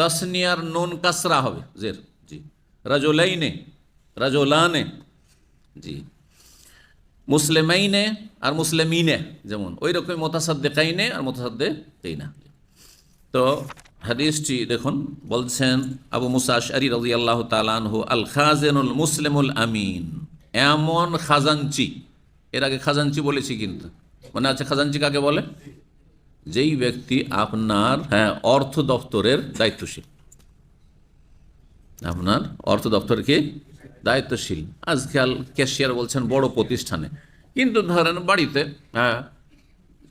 তাসনিয়ার নুন কাসরা হবে। জের, জি। রাজোলাইনে, রাজোলানে, জি। মুসলিমাইনে আর মুসলিমিনে যেমন। ওই রকম মোতাসাদ্দেকাইনে আর মোতাসাদ্দেকাইনা তো হাদিসটি দেখুন, বলছেন আবু মুসা আশআরি রাদিয়াল্লাহু তাআলা আনহু আল খাজানুল মুসলিমুল আমিন। এমন খাজানচি এর আগে খাজানচি বলেছি কিন্তু। মানে আছে খাজানচি কাকে বলে? যেই ব্যক্তি আপনার হ্যাঁ অর্থ দপ্তরের দায়িত্বশীল। আপনার অর্থ দপ্তর কি? দায়িত্বশীল। আজকাল ক্যাশিয়ার বলছেন বড় প্রতিষ্ঠানে। কিন্তু ধরেন বাড়িতে হ্যাঁ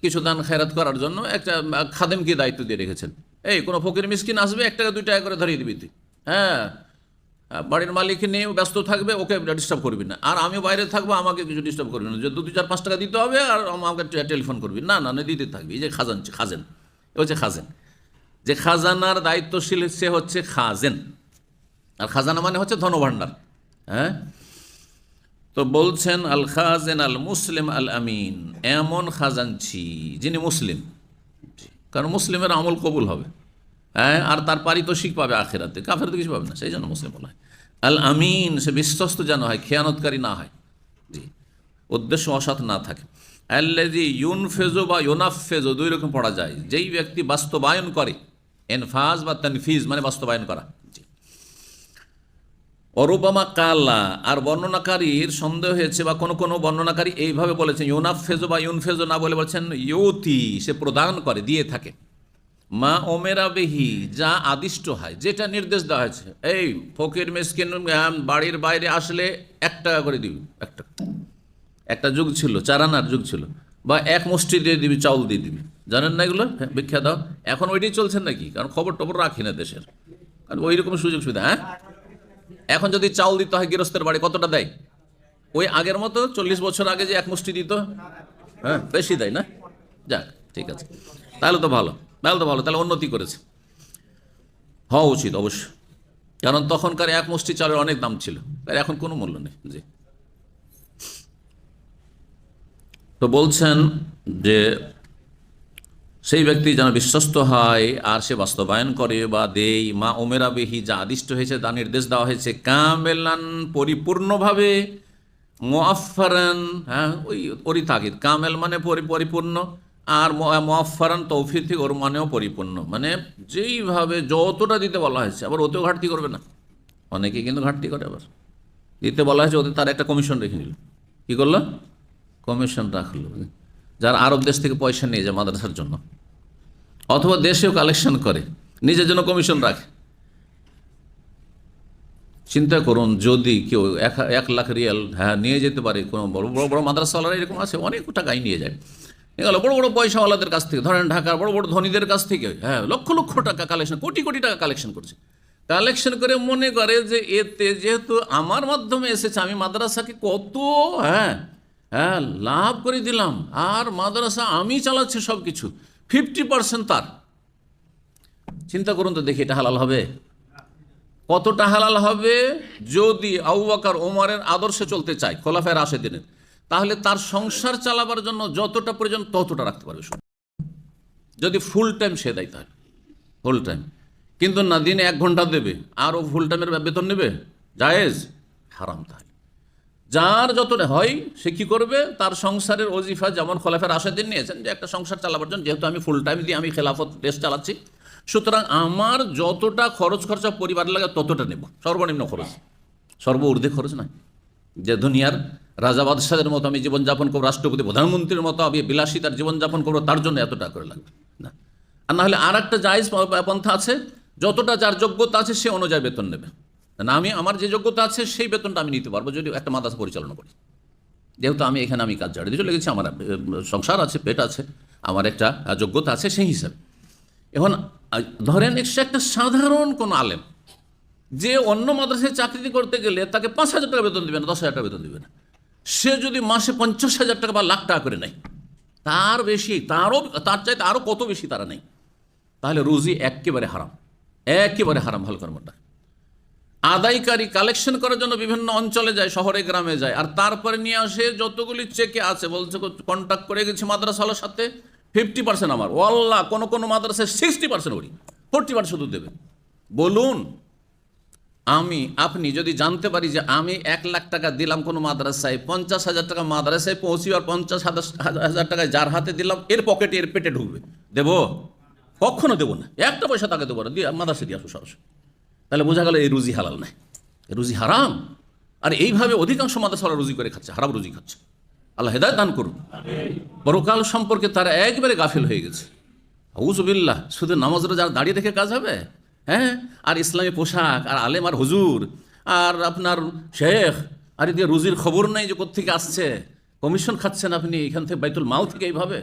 কিছু দান খেরাত করার জন্য একটা খাদেমকে দায়িত্ব দিয়ে রেখেছেন। এই কোনো ফকির মিসকিন আসবে এক টাকা দুই টাকা করে ধরিয়ে দিবি তুই। হ্যাঁ, বাড়ির মালিক নিয়ে ব্যস্ত থাকবে, ওকে ডিস্টার্ব করবি না। আর আমি বাইরে থাকব, আমাকে কিছু ডিস্টার্ব করবি না। যে দু চার, পাঁচ টাকা দিতে হবে আর আমাকে টেলিফোন করবি না না দিতে থাকবি। যে খাজান, খাজেন। হচ্ছে খাজেন। যে খাজানার দায়িত্বশীল সে হচ্ছে খাজেন। আর খাজানা মানে হচ্ছে ধনভাণ্ডার। হ্যাঁ? তো বলছেন, আল খাজেন আল মুসলিম আল আমিন। এমন খাজানছি যিনি মুসলিম। কারণ মুসলিমের আমল কবুল হবে। হ্যাঁ? আর তার পারিতোষিক পাবে আখেরাতে। কাফের তো কিছু পাবে না, সেই জন্য মুসলিম বলা হয়। আল আমিন সে বিশ্বস্ত যেন হয়, খেয়ানতকারী না হয়। জি। উদ্দেশ্য অসৎ না থাকে। আল্লাজি ইউনফেজো বা ইউনাফেজো দুই রকম পড়া যায়। যেই ব্যক্তি বাস্তবায়ন করে, এনফাজ বা তানফিজ মানে বাস্তবায়ন করা। জি। অরুবামা কালা, আর বর্ণনাকারীর সন্দেহ হয়েছে বা কোনো কোনো বর্ণনাকারী এইভাবে বলেছেন ইউনাফেজো বা ইউনফেজো না বলে বলছেন, ইউতি, সে প্রদান করে, দিয়ে থাকে। মা ওমেরা বেহি, যা আদিষ্ট হয়, যেটা নির্দেশ দেওয়া হয়েছে। এই ফকির মেসকিন বাড়ির বাইরে আসলে এক টাকা করে দিবি, এক টাকা। একটা যুগ ছিল, চারানার যুগ ছিল, বা এক মুষ্টি দিয়ে দিবি, চাউল দিয়ে দিবি। জানেন না এগুলো? দাও। এখন ওইটাই চলছেন নাকি? কারণ খবর টবর রাখি না দেশের। কারণ ওই রকম সুযোগ সুবিধা হ্যাঁ? এখন যদি চাউল দিতে হয় গৃহস্থের বাড়ি, কতটা দেয়? ওই আগের মতো চল্লিশ বছর আগে যে এক মুষ্টি দিত হ্যাঁ বেশি দেয় না? যাক, ঠিক আছে। তাহলে তো ভালো। তাহলে তো ভালো, তাহলে উন্নতি করেছে। হওয়া উচিত অবশ্য কারণ তখনকার এক মুষ্টি চালের অনেক দাম ছিল। আর এখন কোনো মূল্য নেই। জি। তো বলছেন যে সেই ব্যক্তি যেন বিশ্বস্ত হয়, আর সে বাস্তবায়ন করে বা দেই। মা ওমেরা বেহি যা আদিষ্ট হয়েছে তা নির্দেশ দেওয়া হয়েছে। কামেলান পরিপূর্ণভাবে মোয়াফারান হ্যাঁ ওই, ওরই তাগিদ। কামেল মানে পরি- পরিপূর্ণ। আর মোয়াফারান তৌফিক থেকে ওর মানেও পরিপূর্ণ। মানে যেইভাবে যতটা দিতে বলা হয়েছে, আবার ওতেও ঘাটতি করবে না। অনেকে কিন্তু ঘাটতি করে আবার। দিতে বলা হয়েছে, ওদের তার একটা কমিশন রেখে নিল কী করল? কমিশন রাখল। যার আরব দেশ থেকে পয়সা নিয়ে যায় মাদ্রাসার জন্য, অথবা দেশেও কালেকশন করে, নিজের জন্য কমিশন রাখে। চিন্তা করুন, যদি কেউ এক এক লাখ রিয়াল হ্যাঁ নিয়ে যেতে পারে, কোনো বড় বড় বড় মাদ্রাসাওয়ালারা এরকম আছে, অনেক টাকাই নিয়ে যায়। এগুলো বড় বড় পয়সাওয়ালাদের কাছ থেকে, ধরেন ঢাকার বড় বড় ধনীদের কাছ থেকে হ্যাঁ লক্ষ লক্ষ টাকা কালেকশন কোটি কোটি টাকা কালেকশন করছে। কালেকশন করে মনে করে যে এতে যেহেতু আমার মাধ্যমে এসেছে, আমি মাদ্রাসাকে কত হ্যাঁ হ্যাঁ লাভ করে দিলাম, আর মাদ্রাসা আমি চালাচ্ছি সব কিছু ফিফটি পার্সেন্ট তার। চিন্তা করুন তো দেখি এটা হালাল হবে? কতটা হালাল হবে? যদি আউবাকার ওমরের আদর্শে চলতে চায় খোলাফের আসে দিনের তাহলে তার সংসার চালাবার জন্য যতটা প্রয়োজন ততটা রাখতে পারবে শুধু। যদি ফুল টাইম সে দেয় তাহলে ফুল টাইম কিন্তু না, দিনে এক ঘণ্টা দেবে, আরও ফুল টাইমের বেতন নেবে, জায়েজ? হারাম তাহলে। যার যতটা হয়, সে কি করবে? তার সংসারের অজিফা যেমন খোলাফের আশাদিন নিয়েছেন যে একটা সংসার চালাবার জন্য, যেহেতু আমি ফুল টাইম দিয়ে আমি খেলাফত দেশ চালাচ্ছি, সুতরাং আমার যতটা খরচ খরচা পরিবার লাগে ততটা নেব। সর্বনিম্ন খরচ। সর্ব ঊর্ধ্বে খরচ নয় যে দুনিয়ার রাজা বাদশাহের মতো আমি জীবনযাপন করব, রাষ্ট্রপতি, প্রধানমন্ত্রীর মতো আমি বিলাসী বিলাসিতার জীবনযাপন করব, তার জন্য এত টাকা করে লাগবে। না। আর নাহলে আর একটা জায়জ পন্থা আছে, যতটা যার যোগ্যতা আছে, সে অনুযায়ী বেতন নেবে। না আমি, আমার যে যোগ্যতা আছে, সেই বেতনটা আমি নিতে পারব, যদি একটা মাদ্রাসা পরিচালনা করি। যেহেতু আমি, এখানে আমি কাজ জানিয়ে চলে গেছি, আমার সংসার আছে, পেট আছে, আমার একটা যোগ্যতা আছে, সেই হিসাবে। এখন ধরেন সে একটা সাধারণ কোনো আলেম, যে অন্য মাদ্রাসায় চাকরি করতে গেলে তাকে পাঁচ হাজার টাকা বেতন দেবে না, দশ হাজার টাকা বেতন দেবে না। সে যদি মাসে পঞ্চাশ হাজার টাকা বা লাখ টাকা করে নেয়, তার বেশি, তারও, তার চাইতে আরও কত বেশি তারা নেই তাহলে রুজি একেবারে হারাম একেবারে হারাম ভালো কর্মটা আদায়কারী কালেকশন করার জন্য বিভিন্ন অঞ্চলে যায়, শহরে, গ্রামে যায়, আর তারপরে নিয়ে আসে যতগুলি চেকে আছে, বলছে কন্ট্যাক্ট করে গেছি মাদ্রাসাওয়ালার সাথে ফিফটি পার্সেন্ট আমার। ওয়াল্লাহ, কোনো কোনো মাদ্রাসায় সিক্সটি পার্সেন্ট ওরি ফোরটি পার্সেন্ট শুধু দেবে। বলুন আমি, আপনি যদি জানতে পারি যে আমি এক লাখ টাকা দিলাম কোনো মাদ্রাসায়, পঞ্চাশ হাজার টাকা মাদ্রাসায় পৌঁছি আর পঞ্চাশ হাজার টাকায় যার হাতে দিলাম, এর পকেটে এর পেটে ঢুকবে। দেবো? কখনো দেবো না। একটা পয়সা তাকে দেবো না, দিয়ে মাদ্রাসা দিয়ে আসো সরাসরি। তাহলে বোঝা গেল এই রুজি হালাল নাই। রুজি হারাম। আর এইভাবে অধিকাংশ মাদ্রাসারা রুজি করে খাচ্ছে, হারাম রুজি খাচ্ছে। আল্লাহ হেদায় দান করুন। পরকাল সম্পর্কে তারা একবারে গাফিল হয়ে গেছে। হুজুবিল্লাহ শুধু নামাজ যারা দাঁড়িয়ে রেখে কাজ হবে? হ্যাঁ? আর ইসলামী পোশাক, আর আলেম, আর হুজুর, আর আপনার শেখ, আর এদিকে রুজির খবর নেই যে কোথেকে আসছে? কমিশন খাচ্ছেন আপনি এখান থেকে বাইতুল মাও থেকে এইভাবে?